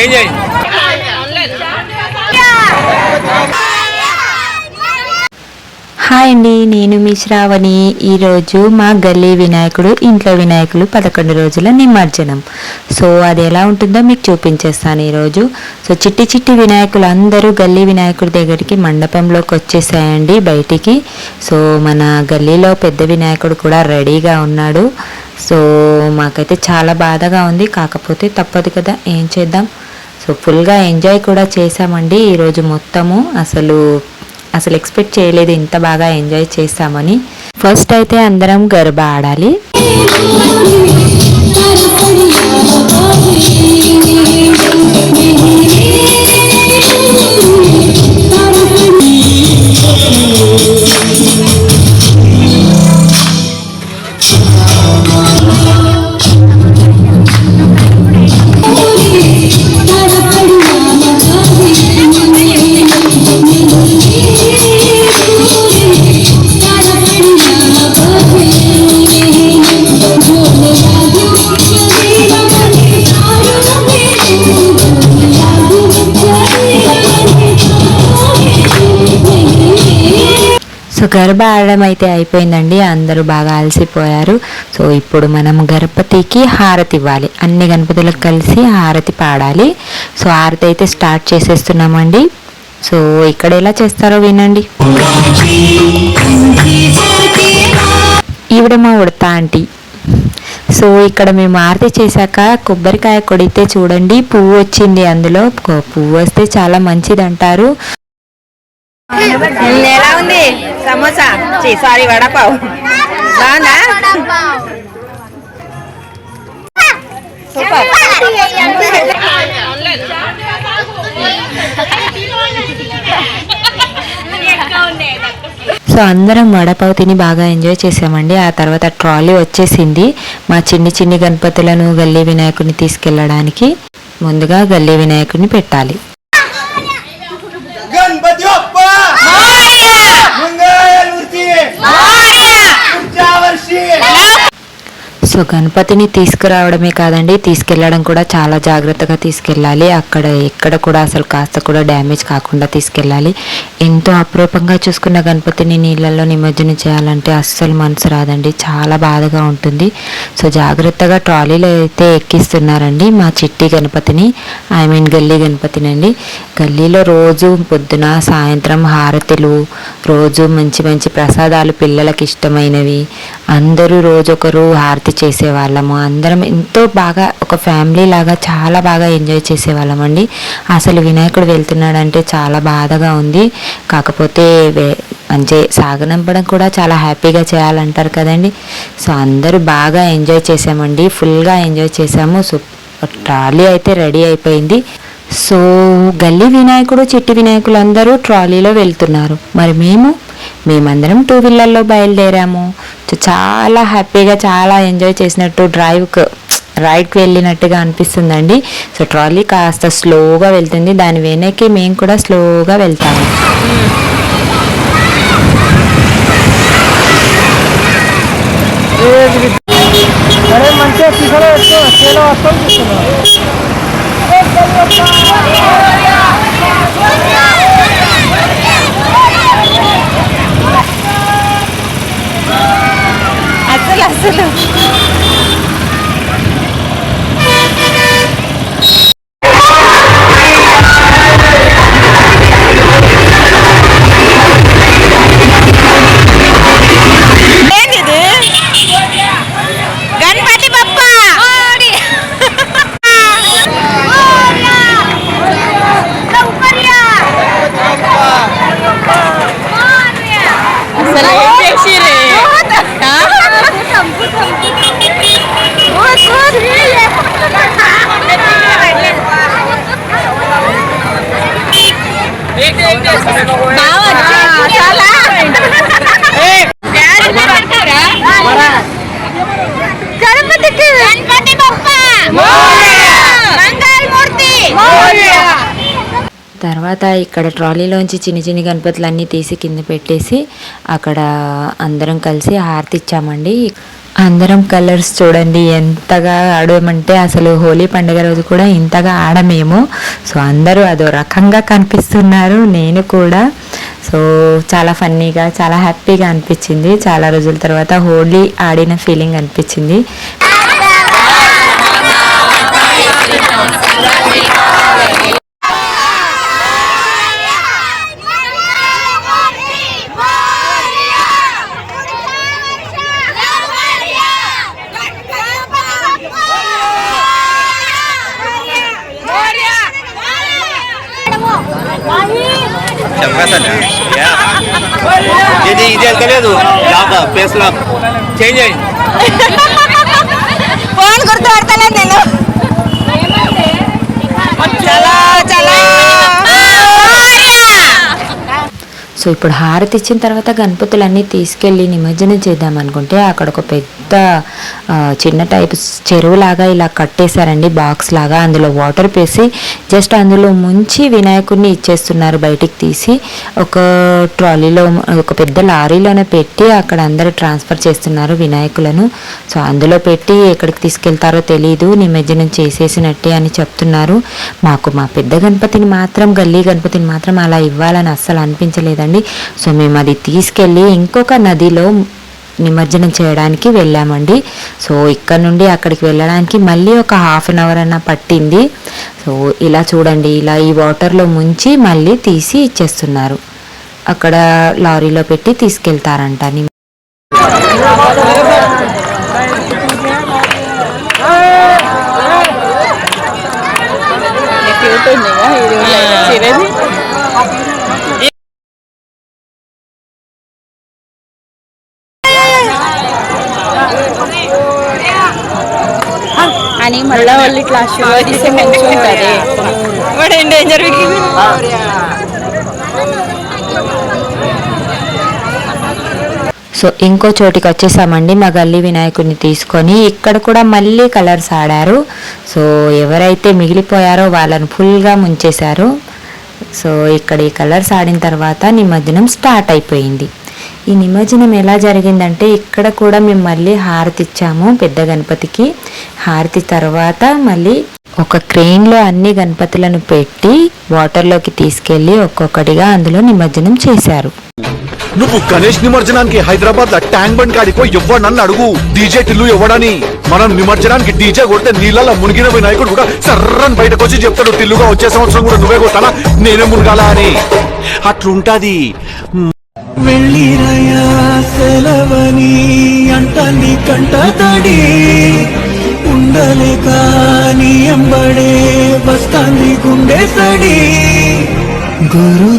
Change అయ్యి hi అండి నేను మీ శ్రావణి. ఈరోజు మా గల్లీ వినాయకుడు ఇంట్లో వినాయకులు పదకొండు రోజుల నిమజ్జనం. సో అది ఎలా ఉంటుందో మీకు చూపించేస్తాను ఈరోజు. సో చిట్టి చిట్టి వినాయకులు అందరూ గల్లీ వినాయకుడి దగ్గరికి మండపంలోకి వచ్చేసాయండి బయటికి. సో మన గల్లీలో పెద్ద వినాయకుడు కూడా రెడీగా ఉన్నాడు. సో మాకైతే చాలా బాధగా ఉంది. కాకపోతే తప్పదు కదా ఏం చేద్దాం? సో ఫుల్గా ఎంజాయ్ కూడా చేసామండి ఈరోజు మొత్తము అసలు అసలు ఎక్స్పెక్ట్ చేయలేదు ఇంత బాగా ఎంజాయ్ చేస్తామని ఫస్ట్ అయితే అందరం గర్భ ఆడాలి. సో గర్భ ఆడడం అయితే అయిపోయిందండి. అందరూ బాగా అలసిపోయారు. సో ఇప్పుడు మనం గణపతికి హారతి ఇవ్వాలి. అన్ని గణపతులకు కలిసి హారతి పాడాలి. సో హారతి అయితే స్టార్ట్ చేసేస్తున్నామండి. సో ఇక్కడ ఎలా చేస్తారో వినండి. ఈవిడ మా ఉడతా ఆంటీ. సో ఇక్కడ మేము ఆరతి చేశాక కొబ్బరికాయ కొడితే చూడండి పువ్వు వచ్చింది అందులో. పువ్వు వస్తే చాలా మంచిది అంటారు ఎలా ఉంది? సమోసా? సారీ వడపావు. బాగుందా? సూపర్. సో అందరం వడపావు తిని బాగా ఎంజాయ్ చేసామండి. ఆ తర్వాత ట్రాలీ వచ్చేసింది. మా చిన్ని చిన్ని గణపతులను గల్లీ వినాయకుడిని తీసుకెళ్ళడానికి ముందుగా గల్లీ వినాయకుడిని పెట్టాలి. पुढच्या वर्षी! సో గణపతిని తీసుకురావడమే కాదండి తీసుకెళ్ళడం కూడా చాలా జాగ్రత్తగా తీసుకెళ్ళాలి. అక్కడ ఎక్కడ కూడా అసలు కాస్త కూడా డ్యామేజ్ కాకుండా తీసుకెళ్ళాలి. ఎంతో అప్రూపంగా చూసుకున్న గణపతిని నీళ్ళల్లో నిమజ్జనం చేయాలంటే అస్సలు మనసు రాదండి. చాలా బాధగా ఉంటుంది. సో జాగ్రత్తగా ట్రాలీలో అయితే ఎక్కిస్తున్నారండి మా చిట్టి గణపతిని ఐ మీన్ గల్లీ గణపతిని అండి గల్లీలో రోజు పొద్దున సాయంత్రం హారతులు రోజు మంచి మంచి ప్రసాదాలు పిల్లలకి ఇష్టమైనవి అందరూ రోజొకరు హారతి చేసేవాళ్ళము. అందరం ఎంతో బాగా ఒక ఫ్యామిలీ లాగా చాలా బాగా ఎంజాయ్ చేసేవాళ్ళం అండి. అసలు వినాయకుడు వెళ్తున్నాడంటే చాలా బాధగా ఉంది. కాకపోతే మంచి సాగనంపడం కూడా చాలా హ్యాపీగా చేయాలంటారు కదండి. సో అందరూ బాగా ఎంజాయ్ చేసామండి. ఫుల్గా ఎంజాయ్ చేసాము. సో ట్రాలీ అయితే రెడీ అయిపోయింది. సో గల్లీ వినాయకుడు చిట్టి వినాయకులు అందరూ ట్రాలీలో వెళ్తున్నారు. మరి మేము మేమందరం టూ వీలర్లో బయలుదేరాము. చాలా హ్యాపీగా చాలా ఎంజాయ్ చేసినట్టు డ్రైవ్కి రైడ్కి వెళ్ళినట్టుగా అనిపిస్తుందండి. సో ట్రాలీ కాస్త స్లోగా వెళ్తుంది. దాని వెనక్కి మేము కూడా స్లోగా వెళ్తాము. మంచిగా Ja, ja, ja. తర్వాత ఇక్కడ ట్రాలీలోంచి చిన్న చిన్న గణపతులు అన్నీ తీసి కింద పెట్టేసి అక్కడ అందరం కలిసి హారతి ఇచ్చామండి. అందరం కలర్స్ చూడండి ఎంతగా ఆడమంటే అసలు హోలీ పండుగ రోజు కూడా ఇంతగా ఆడమేమో. సో అందరూ అదో రకంగా కనిపిస్తున్నారు నేను కూడా. సో చాలా ఫన్నీగా చాలా హ్యాపీగా అనిపించింది. చాలా రోజుల తర్వాత హోలీ ఆడిన ఫీలింగ్ అనిపించింది. ఇది ఇది వెళ్తలేదు లాక్ ఫేస్ లాక్ చేంజ్ అయ్యింది ఫోన్ గుర్తు పడతలేదు నేను చలో చలో సో ఇప్పుడు హారతి ఇచ్చిన తర్వాత గణపతులన్నీ తీసుకెళ్ళి నిమజ్జనం చేద్దాం అనుకుంటే అక్కడ ఒక పెద్ద చిన్న టైప్ చెరువులాగా ఇలా కట్టేశారండి బాక్స్ లాగా. అందులో వాటర్ పేసి జస్ట్ అందులో ముంచి వినాయకుడిని ఇచ్చేస్తున్నారు బయటికి తీసి. ఒక ట్రాలీలో ఒక పెద్ద లారీలోనే పెట్టి అక్కడ అందరూ ట్రాన్స్ఫర్ చేస్తున్నారు వినాయకులను. సో అందులో పెట్టి ఎక్కడికి తీసుకెళ్తారో తెలియదు నిమజ్జనం చేసేసినట్టే అని చెప్తున్నారు. మాకు మా పెద్ద గణపతిని మాత్రం గల్లీ గణపతిని మాత్రం అలా ఇవ్వాలని అస్సలు అనిపించలేదండి. సో మేము అది తీసుకెళ్ళి ఇంకొక నదిలో నిమజ్జనం చేయడానికి వెళ్ళామండి. సో ఇక్కడ నుండి అక్కడికి వెళ్ళడానికి మళ్ళీ ఒక హాఫ్ అన్ అవర్ అన్న పట్టింది. సో ఇలా చూడండి ఇలా ఈ వాటర్లో ముంచి మళ్ళీ తీసి ఇచ్చేస్తున్నారు. అక్కడ లారీలో పెట్టి తీసుకెళ్తారంట నిమ- క్యూట్ ఉంది చిరది అని మళ్ళా వాళ్ళు ఇట్లా వాడు ఏం డేంజర్ సో ఇంకో చోటికి వచ్చేసామండి మా గల్లీ వినాయకుడిని తీసుకొని ఇక్కడ కూడా మళ్ళీ కలర్స్ ఆడారు. సో ఎవరైతే మిగిలిపోయారో వాళ్ళని ఫుల్గా ముంచేశారు. సో ఇక్కడ ఈ కలర్స్ ఆడిన తర్వాత నిమజ్జనం స్టార్ట్ అయిపోయింది. ఈ నిమజ్జనం ఎలా జరిగిందంటే ఇక్కడ కూడా మేము మళ్ళీ హారతి ఇచ్చాము పెద్ద గణపతికి. హారతి తర్వాత మళ్ళీ ఒక క్రెయిన్లో అన్ని గణపతులను పెట్టి వాటర్లోకి తీసుకెళ్ళి ఒక్కొక్కటిగా అందులో నిమజ్జనం చేశారు. నువ్వు గణేష్ నిమజ్జనానికి హైదరాబాద్లో ట్యాంక్ బండ్ కాడిపో ఎవ్వడు అడుగు. డీజే టిల్లు ఇవ్వడని మనం నిమజ్జనానికి డీజే కొడితే నీళ్ళలో మునిగిన వినాయకుడు కూడా సర్రని బయటకు వచ్చి చెప్తాడు. టిల్లుగా వచ్చే సంవత్సరం కూడా నువ్వే కొట్టాలా? నేనే మునగాల అని. అట్లుంటది. వెళ్ళిరయా సెలవని అంటని కంట తడి ఉండలే నీ అంబడే వస్తాంది గుండె సడి. గురు